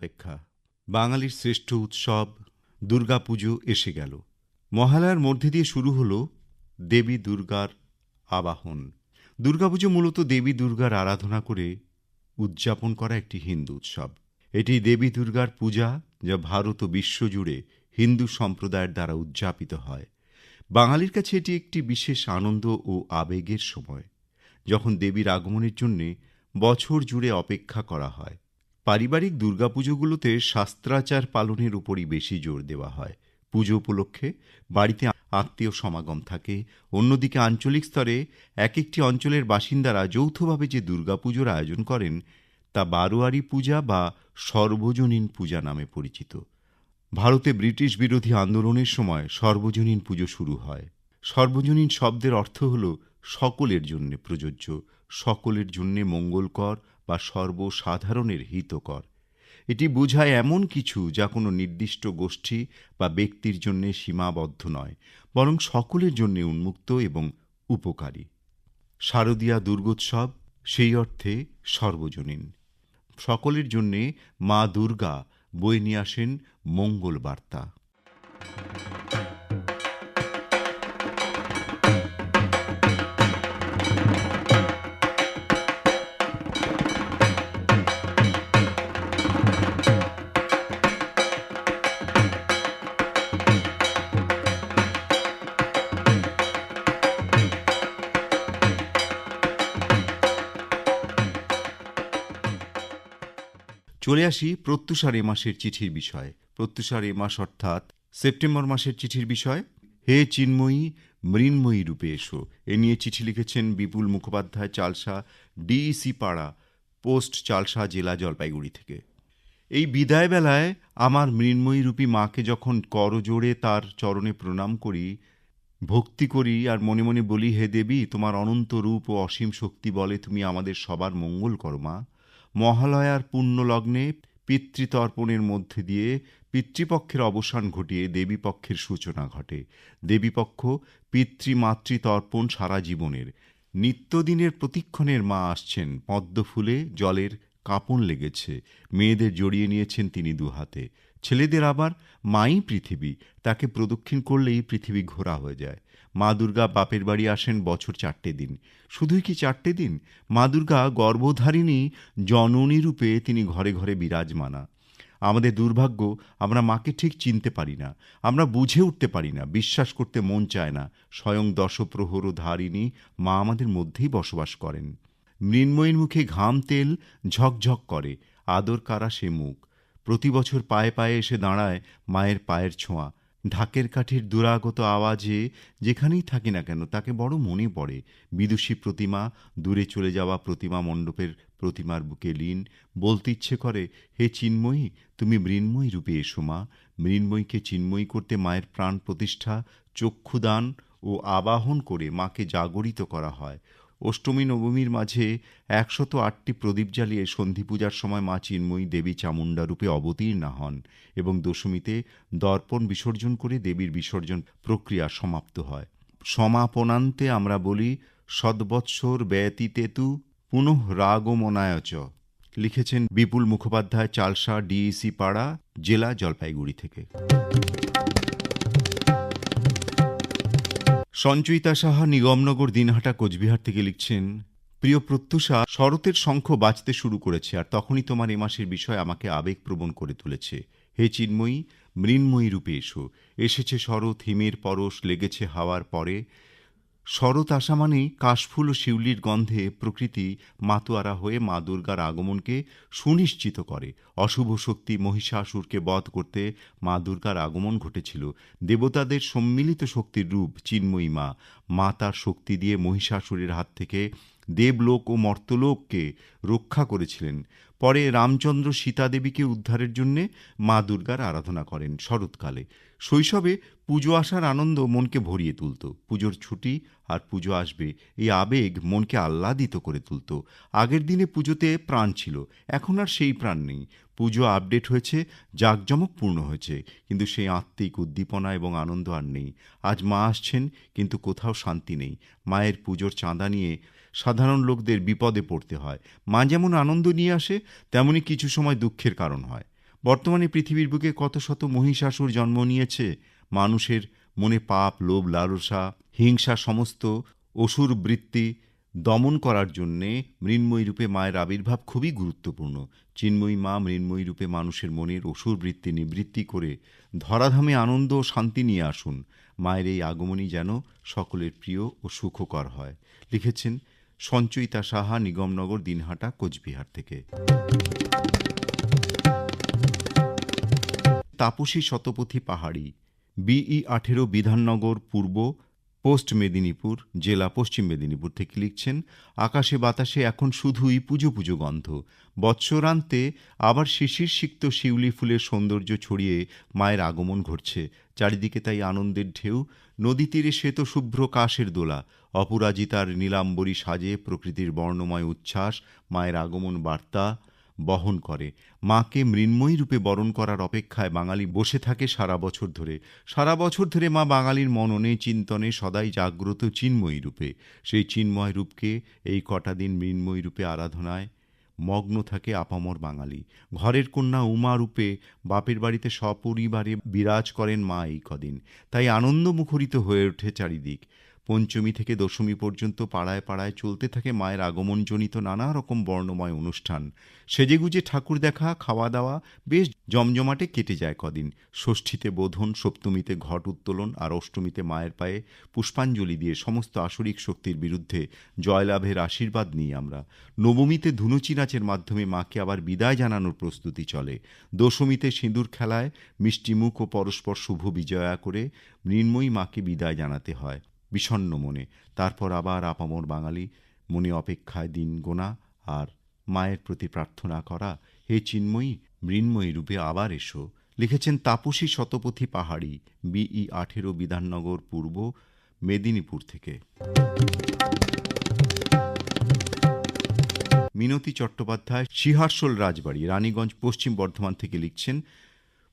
অপেক্ষা। বাঙালির শ্রেষ্ঠ উৎসব, দুর্গাপুজো এসে গেল। মহালয়ার মধ্যে দিয়ে শুরু হল দেবী দুর্গার আবাহন। দুর্গাপুজো মূলত দেবী দুর্গার আরাধনা করে উদযাপন করা একটি হিন্দু উৎসব। এটি দেবী দুর্গার পূজা যা ভারত ও বিশ্বজুড়ে হিন্দু সম্প্রদায়ের দ্বারা উদযাপিত হয়। বাঙালির কাছে এটি একটি বিশেষ আনন্দ ও আবেগের সময়, যখন দেবীর আগমনের জন্যে বছর জুড়ে অপেক্ষা করা হয়। পারিবারিক দুর্গাপুজোগুলোতে শাস্ত্রাচার পালনের উপরই বেশি জোর দেওয়া হয়। পুজো উপলক্ষে বাড়িতে আত্মীয় সমাগম থাকে। অন্যদিকে আঞ্চলিক স্তরে এক একটি অঞ্চলের বাসিন্দারা যৌথভাবে যে দুর্গাপুজোর আয়োজন করেন, তা বারোয়ারি পূজা বা সর্বজনীন পূজা নামে পরিচিত। ভারতে ব্রিটিশ বিরোধী আন্দোলনের সময় সর্বজনীন পুজো শুরু হয়। সর্বজনীন শব্দের অর্থ হল সকলের জন্যে প্রযোজ্য, সকলের জন্যে মঙ্গলকর বা সর্বসাধারণের হিতকর। এটি বোঝায় এমন কিছু যা কোনো নির্দিষ্ট গোষ্ঠী বা ব্যক্তির জন্য সীমাবদ্ধ নয়, বরং সকলের জন্য উন্মুক্ত এবং উপকারী। শারদীয়া দুর্গোৎসব সেই অর্থে সর্বজনীন। সকলের জন্যে মা দুর্গা বয়ে নিয়ে আসেন মঙ্গল বার্তা। চলে আসি প্রত্যুষার এ মাসের চিঠির বিষয়। প্রত্যুষার এ মাস অর্থাৎ সেপ্টেম্বর মাসের চিঠির বিষয়। হে চিন্ময়ী, মৃন্ময়ী রূপে এসো। এ নিয়ে চিঠি লিখেছেন বিপুল মুখোপাধ্যায় চালসা ডিইসি পাড়া, পোস্ট চালসা জেলা জলপাইগুড়ি থেকে। এই বিদায় বেলায় আমার মৃন্ময়ী রূপী মাকে যখন করজোড়ে তার চরণে প্রণাম করি, ভক্তি করি আর মনে মনে বলি, হে দেবী, তোমার অনন্ত রূপ ও অসীম শক্তি বলে তুমি আমাদের সবার মঙ্গল করো মা। মহালয়ার পুণ্যলগ্নে পিতৃতর্পণের মধ্যে দিয়ে পিতৃপক্ষের অবসান ঘটিয়ে দেবীপক্ষের সূচনা ঘটে। দেবীপক্ষ পিতৃমাতৃতর্পণ সারা জীবনের। নিত্যদিনের প্রতিক্ষণের মা আসছেন, পদ্মফুলে জলের কাঁপন লেগেছে। মেয়েদের জড়িয়ে নিয়েছেন তিনি দুহাতে। ছেলেদের আবার মাই পৃথিবী, তাকে প্রদক্ষিণ করলেই পৃথিবী ঘোরা হয়ে যায়। মা দুর্গা বাপের বাড়ি আসেন বছর চারটে দিন। শুধুই কি চারটে দিন? মা দুর্গা গর্ভধারিণী জননী রূপে তিনি ঘরে ঘরে বিরাজমানা। আমাদের দুর্ভাগ্য, আমরা মাকে ঠিক চিনতে পারি না। আমরা বুঝে উঠতে পারি না, বিশ্বাস করতে মন চায় না। স্বয়ং দশপ্রহর ধারিণী মা আমাদের মধ্যেই বসবাস করেন। মৃন্ময়ীর মুখে ঘাম তেল ঝকঝক করে, আদর কারা সে মুখ। প্রতি বছর পায়ে পায়ে এসে দাঁড়ায় মায়ের পায়ের ছোঁয়া। ঢাকের কাঠির দুরাগত আওয়াজে যেখানেই থাকি না কেন, তাকে বড় মনে পড়ে। বিদুষী প্রতিমা, দূরে চলে যাওয়া প্রতিমা মণ্ডপের প্রতিমার বুকে লীন। বলতে ইচ্ছে করে, হে চিন্ময়ী, তুমি মৃন্ময়ী রূপে এসো মা। মৃন্ময়ীকে চিন্ময়ী করতে মায়ের প্রাণ প্রতিষ্ঠা, চক্ষুদান ও আবাহন করে মাকে জাগরিত করা হয়। অষ্টমী, নবমীর মাঝে একশত আটটি প্রদীপ জ্বালিয়ে সন্ধি পূজার সময় মা চিন্ময়ী দেবী চামুণ্ডা রূপে অবতীর্ণা হন এবং দশমীতে দর্পণ বিসর্জন করে দেবীর বিসর্জন প্রক্রিয়া সমাপ্ত হয়। সমাপনান্তে আমরা বলি, সদ্বৎসর ব্যতীতেতু পুনঃ রাগমনায়চ লিখেছেন বিপুল মুখোপাধ্যায়, চালসা, ডিইসি পাড়া, জেলা জলপাইগুড়ি থেকে। সঞ্চয়িতা সাহা নিগমনগর দিনহাটা কোচবিহার থেকে লিখছেন, প্রিয় প্রত্যুষা, শরতের শঙ্খ বাঁচতে শুরু করেছে আর তখনই তোমার এ মাসের বিষয় আমাকে আবেগপ্রবণ করে তুলেছে। হে চিন্ময়ী, মৃন্ময়ী রূপে এসো। এসেছে শরৎ, হিমের পরশ, লেগেছে হাওয়ার পরে। শরৎ আসা মানেই কাশফুল ও শিউলির গন্ধে প্রকৃতি মাতোয়ারা হয়ে মা দুর্গার আগমনকে সুনিশ্চিত করে। অশুভ শক্তি মহিষাসুরকে বধ করতে মা দুর্গার আগমন ঘটেছিল। দেবতাদের সম্মিলিত শক্তির রূপ চিন্ময়ী মা। মা তার শক্তি দিয়ে মহিষাসুরের হাত থেকে দেবলোক ও মর্তলোককে রক্ষা করেছিলেন। পরে রামচন্দ্র সীতাদেবীকে উদ্ধারের জন্যে মা দুর্গার আরাধনা করেন শরৎকালে। শৈশবে পুজো আসার আনন্দ মনকে ভরিয়ে তুলত। পুজোর ছুটি আর পুজো আসবে, এই আবেগ মনকে আহ্লাদিত করে তুলত। আগের দিনে পুজোতে প্রাণ ছিল, এখন আর সেই প্রাণ নেই। পুজো আপডেট হয়েছে, জাঁকজমকপূর্ণ হয়েছে, কিন্তু সেই আত্মিক উদ্দীপনা এবং আনন্দ আর নেই। আজ মা আসছেন, কিন্তু কোথাও শান্তি নেই। মায়ের পুজোর চাঁদা নিয়ে সাধারণ লোকদের বিপদে পড়তে হয়। মা যেমন আনন্দ নিয়ে আসে, তেমনি কিছু সময় দুঃখের কারণ হয়। বর্তমানে পৃথিবীর বুকে কত শত মহিষাসুর জন্ম নিয়েছে, মানুষের মনে পাপ, লোভ, লালসা, হিংসা সমস্ত অসুর বৃত্তি দমন করার জন্যে মৃন্ময়ী রূপে মায়ের আবির্ভাব খুবই গুরুত্বপূর্ণ। চিন্ময়ী মা মৃন্ময়ী রূপে মানুষের মনের অসুর বৃত্তি নিবৃত্তি করে ধরাধামে আনন্দ ও শান্তি নিয়ে আসুন। মায়ের এই আগমনই যেন সকলের প্রিয় ও সুখকর হয়। লিখেছেন সঞ্চয়িতা সাহা, নিগমনগর, দিনহাটা, কোচবিহার থেকে। তাপসী শতপথী পাহাড়ি বিই আঠেরো বিধাননগর, পূর্ব পোস্ট মেদিনীপুর, জেলা পশ্চিম মেদিনীপুর থেকে লিখছেন, আকাশে বাতাসে এখন শুধুই পুজো পুজো গন্ধ। বৎসরান্তে আবার শিশির সিক্ত শিউলি ফুলের সৌন্দর্য ছড়িয়ে মায়ের আগমন ঘটছে। চারিদিকে তাই আনন্দের ঢেউ, নদী তীরে শ্বেত শুভ্র কাশের দোলা, অপরাজিতার নীলাম্বরী সাজে প্রকৃতির বর্ণময় উচ্ছ্বাস, মায়ের আগমন বার্তা। বহন করে। মাকে মৃন্ময়ী রূপে বরণ করার অপেক্ষায় বাঙালি বসে থাকে সারা বছর ধরে। সারা বছর ধরে মা বাঙালির মননে, চিন্তনে সদাই জাগ্রত চিন্ময়ী রূপে। সেই চিন্ময় রূপকে এই কটা দিন মৃন্ময়ী রূপে আরাধনায় মগ্ন থাকে আপামর বাঙালি। ঘরের কন্যা উমা রূপে বাপের বাড়িতে সপরিবারে বিরাজ করেন মা এই কদিন। তাই আনন্দ মুখরিত হয়ে ওঠে চারিদিক। পঞ্চমী থেকে দশমী পর্যন্ত পাড়ায় পাড়ায় চলতে থাকে মায়ের আগমনজনিত নানা রকম বর্ণময় অনুষ্ঠান। সেজেগুজে ঠাকুর দেখা, খাওয়া দাওয়া বেশ জমজমাটে কেটে যায় কদিন। ষষ্ঠীতে বোধন, সপ্তমীতে ঘট উত্তোলন আর অষ্টমীতে মায়ের পায়ে পুষ্পাঞ্জলি দিয়ে সমস্ত আসরিক শক্তির বিরুদ্ধে জয়লাভের আশীর্বাদ নিই আমরা। নবমীতে ধুনুচি নাচের মাধ্যমে মাকে আবার বিদায় জানানোর প্রস্তুতি চলে। দশমীতে সিঁদুর খেলায় মিষ্টিমুখ ও পরস্পর শুভ বিজয়া করে মৃন্ময়ী মাকে বিদায় জানাতে হয়। বিষণ্ন মনে। তারপর আবার আপামর বাঙালি, মনে অপেক্ষায় দিন গোনা আর মায়ের প্রতি প্রার্থনা করা। হে চিন্ময়ী, মৃন্ময়ী রূপে আবার এসো। লিখেছেন, তাপসী শতপথী পাহাড়ি, বিই আঠেরো বিধাননগর পূর্ব মেদিনীপুর থেকে। মিনতি চট্টোপাধ্যায় সিহারশোল রাজবাড়ি, রানীগঞ্জ, পশ্চিম বর্ধমান থেকে লিখছেন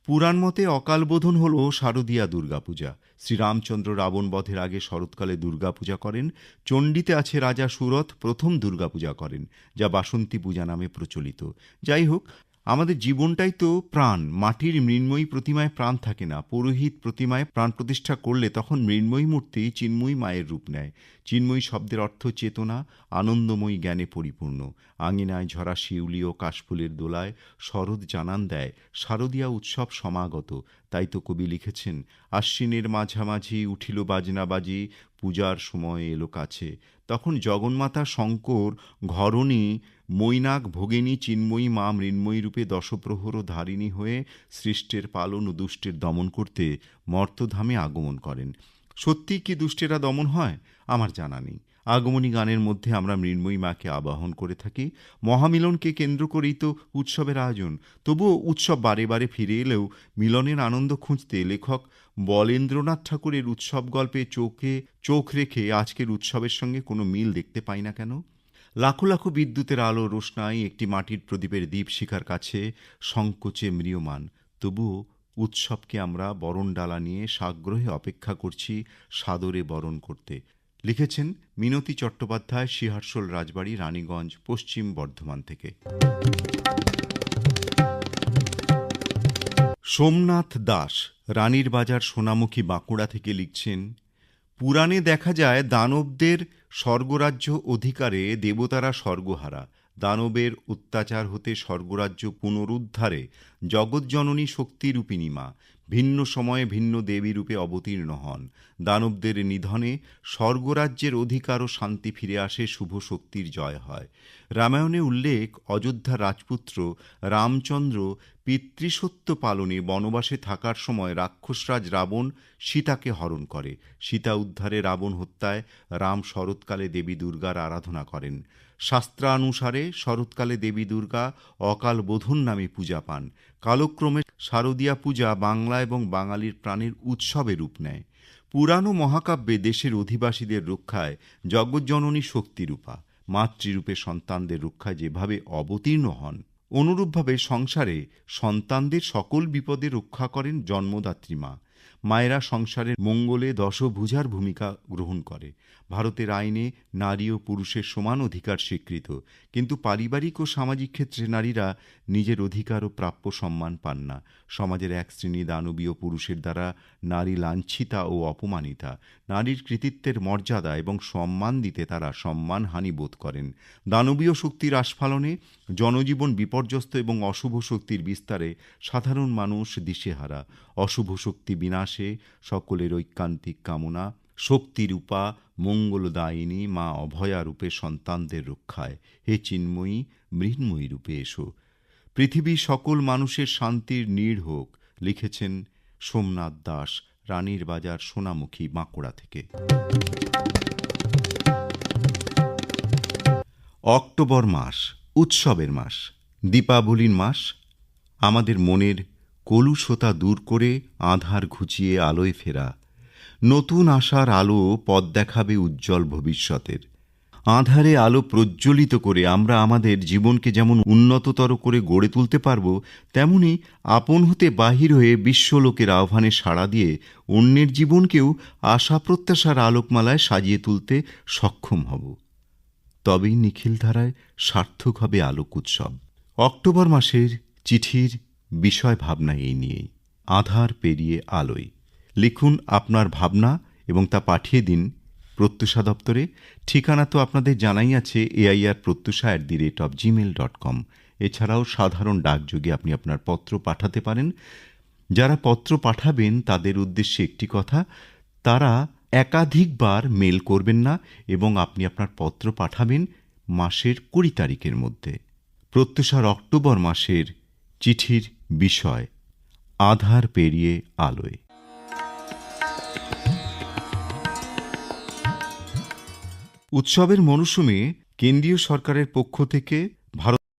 পুরাণ মতে অকালবোধন হল শারদীয়া দুর্গাপূজা। শ্রীরামচন্দ্র রাবণ বধের আগে শরৎকালে দুর্গাপূজা করেন। চণ্ডীতে আছে রাজা সুরথ প্রথম দুর্গাপূজা করেন, যা বাসন্তী পূজা নামে প্রচলিত। যাই হোক আমাদের জীবনটাই তো প্রাণ। মাটির মৃন্ময়ী প্রতিমায় প্রাণ থাকে না। পুরোহিত প্রতিমায় প্রাণ প্রতিষ্ঠা করলে তখন মৃন্ময়ী মূর্তি চিন্ময়ী মায়ের রূপ নেয়। চিন্ময়ী শব্দের অর্থ চেতনা, আনন্দময়ী জ্ঞানে পরিপূর্ণ। আঙিনায় ঝরা শিউলি ও কাশফুলের দোলায় শরৎ জানান দেয়, শারদীয়া উৎসব সমাগত। তাই তো কবি লিখেছেন, আশ্বিনের মাঝামাঝি উঠিল বাজনা বাজি, পূজার সময় এলো কাছে। তখন জগন্মাতা শঙ্কর ঘরণী মৈনাক ভোগিনী চিন্ময়ী মা মৃন্ময়ী রূপে দশপ্রহর ধারিণী হয়ে সৃষ্টের পালন ও দুষ্টের দমন করতে মর্তধামে আগমন করেন। সত্যি কি দুষ্টেরা দমন হয়? আমার জানা নেই। আগমনী গানের মধ্যে আমরা মৃন্ময়ী মাকে আবাহন করে থাকি। মহামিলনকে কেন্দ্র করেই তো উৎসবের আয়োজন। তবুও উৎসব বারে বারে ফিরে এলেও মিলনের আনন্দ খুঁজতে লেখক বলেন্দ্রনাথ ঠাকুরের উৎসব গল্পে চোখে চোখ রেখে আজকের উৎসবের সঙ্গে কোনো মিল দেখতে পাই না কেন? লাখো লাখো বিদ্যুতের আলো রোশনাই একটি মাটির প্রদীপের দ্বীপ শিখার কাছে সংকোচে ম্রিয়মান। তবুও উৎসবকে আমরা বরণডালা নিয়ে সাগ্রহে অপেক্ষা করছি সাদরে বরণ করতে। লিখেছেন মিনতি চট্টোপাধ্যায় সিহারশোল রাজবাড়ি, রানীগঞ্জ, পশ্চিম বর্ধমান থেকে। সোমনাথ দাস, রানীর বাজার সোনামুখী বাঁকুড়া থেকে লিখছেন পুরাণে দেখা যায়, দানবদের স্বর্গরাজ্য অধিকারে দেবতারা স্বর্গহারা। দানবের অত্যাচার হতে স্বর্গরাজ্য পুনরুদ্ধারে জগৎজননী শক্তিরূপিণী মা। ভিন্ন সময়ে ভিন্ন দেবী রূপে অবতীর্ণ হন। দানবদের নিধনে স্বর্গরাজ্যের অধিকার ও শান্তি ফিরে আসে, শুভ শক্তির জয় হয়। রামায়ণে উল্লেখ অযোধ্যার রাজপুত্র রামচন্দ্র পিতৃসত্য পালনে বনবাসে থাকার সময় রাক্ষসরাজ রাবণ সীতাকে হরণ করে। সীতা উদ্ধারে রাবণ হত্যায় রাম শরৎকালে দেবী দুর্গার আরাধনা করেন। শাস্ত্রানুসারে শরৎকালে দেবী দুর্গা অকাল বোধন নামে পূজা পান। কালক্রমে শারদীয়া পূজা বাংলা এবং বাঙালির প্রাণের উৎসবে রূপ নেয়। পুরানো মহাকাব্যে দেশের অধিবাসীদের রক্ষায় জগজ্জননী শক্তিরূপা, মাতৃরূপে সন্তানদের রক্ষায় যেভাবে অবতীর্ণ হন, অনুরূপভাবে সংসারে সন্তানদের সকল বিপদে রক্ষা করেন জন্মদাত্রী মা। মায়েরা সংসারের মঙ্গলে দশভুজার ভূমিকা গ্রহণ করে। ভারতের আইনে নারী ও পুরুষের সমান অধিকার স্বীকৃত, কিন্তু পারিবারিক ও সামাজিক ক্ষেত্রে নারীরা নিজের অধিকার ও প্রাপ্য সম্মান পান না। সমাজের এক শ্রেণি দানবীয় পুরুষের দ্বারা নারী লাঞ্ছিতা ও অপমানিতা, নারীর কৃতিত্বের মর্যাদা এবং সম্মান দিতে তারা সম্মানহানি বোধ করেন। দানবীয় শক্তির আস্ফালনে জনজীবন বিপর্যস্ত এবং অশুভ শক্তির বিস্তারে সাধারণ মানুষ দিশেহারা। অশুভ শক্তি বিনাশে সকলের ঐকান্তিক কামনা শক্তিরূপা মঙ্গলদায়িনী, মা অভয়া রূপে সন্তানদের রক্ষায়। হে চিন্ময়ী, মৃন্ময়ী রূপে এসো। পৃথিবী সকল মানুষের শান্তির নীড় হোক, লিখেছেন সোমনাথ দাস, রানীর বাজার সোনামুখী, বাঁকুড়া থেকে। অক্টোবর মাস, উৎসবের মাস, দীপাবলির মাস, আমাদের মনের কলুষতা দূর করে আধার ঘুচিয়ে আলোয় ফেরা। নতুন আশার আলো পথ দেখাবে উজ্জ্বল ভবিষ্যতের। আধারে আলো প্রজ্বলিত করে আমরা আমাদের জীবনকে যেমন উন্নততর করে গড়ে তুলতে পারব, তেমনি আপন হতে বাহির হয়ে বিশ্বলোকের আহ্বানে সাড়া দিয়ে অন্যের জীবনকেও আশা প্রত্যাশার আলোকমালায় সাজিয়ে তুলতে সক্ষম হব। তবেই নিখিল ধারায় সার্থক হবে আলোক উৎসব। অক্টোবর মাসের চিঠির বিষয় ভাবনা এই নিয়েই। আধার পেরিয়ে আলোয়। লিখুন আপনার ভাবনা এবং তা পাঠিয়ে দিন প্রত্যুষা দপ্তরে। ঠিকানা তো আপনাদের জানাই আছে AIR Pratyusha at the rate of Gmail dot com এছাড়াও সাধারণ ডাকযোগে আপনি আপনার পত্র পাঠাতে পারেন। যারা পত্র পাঠাবেন তাদের উদ্দেশ্যে একটি কথা, তারা একাধিকবার মেল করবেন না এবং আপনি আপনার পত্র পাঠাবেন মাসের কুড়ি তারিখের মধ্যে। প্রত্যুষার অক্টোবর মাসের চিঠির বিষয় আধার পেরিয়ে আলোয়। উৎসবের মরশুমে কেন্দ্রীয় সরকারের পক্ষ থেকে